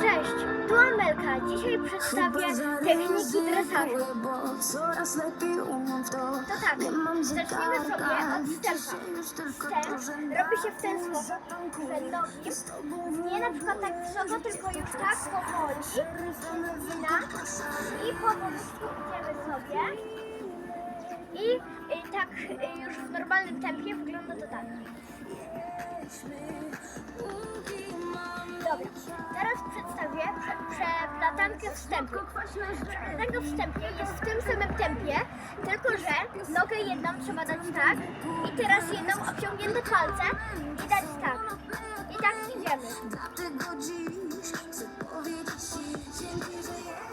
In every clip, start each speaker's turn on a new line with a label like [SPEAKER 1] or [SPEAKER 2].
[SPEAKER 1] Cześć, tu Amelka. Dzisiaj przedstawię techniki dresażu.
[SPEAKER 2] To.
[SPEAKER 1] Tak, zaczniemy sobie od
[SPEAKER 2] to, że
[SPEAKER 1] robi się w ten sposób, że nogi nie na przykład tak wysoko, tylko już tak powoli się i idziemy sobie. I y, tak już w normalnym tempie wygląda to tak. Dobra, teraz przeplatankę wstępu. Przeplatanka wstępu jest w tym samym tempie, tylko że nogę jedną trzeba dać tak i teraz jedną obciągnięte palce i dać tak. I tak idziemy.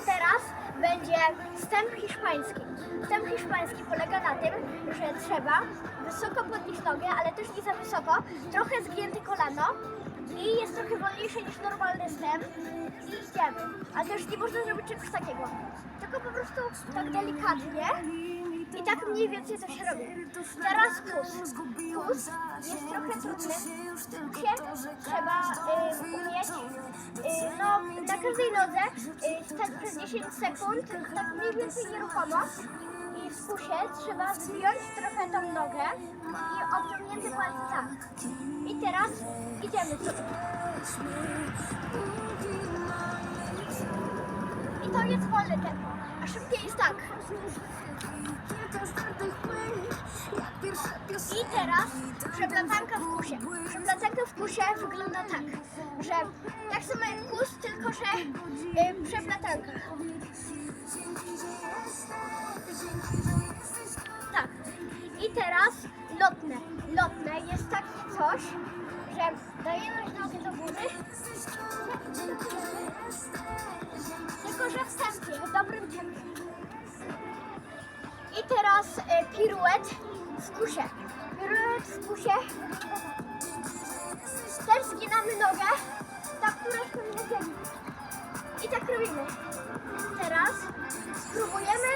[SPEAKER 1] Teraz będzie wstęp hiszpański. Wstęp hiszpański polega na tym, że trzeba wysoko podnieść nogę, ale też nie za wysoko, trochę zgięte kolano i jest trochę wolniejsze niż normalny wstęp i idziemy. Ale też nie można zrobić czegoś takiego, tylko po prostu tak delikatnie i tak mniej więcej to się robi. Teraz pus. Pus jest trochę trudny. W pusie trzeba y, umieć y, no, na każdej nodze y, stać przez 10 sekund, tak mniej więcej nieruchomo. Pusie trzeba zdjąć trochę tą nogę i odciągnięty palce tak. I teraz idziemy. I to jest wolne tempo. A szybkie jest tak. I teraz przeplatanka w kusie. Przeplatanka w kusie wygląda tak, że tak samo jak kus, tylko że y, przeplatanka. Lotne. Jest takie coś, że dajemy nogę do góry, tylko że w tempie, w dobrym tempie. I teraz e, piruet w kusie. Piruet w kusie. Też zginamy nogę, tak troszkę na ziemi. I tak robimy. Teraz spróbujemy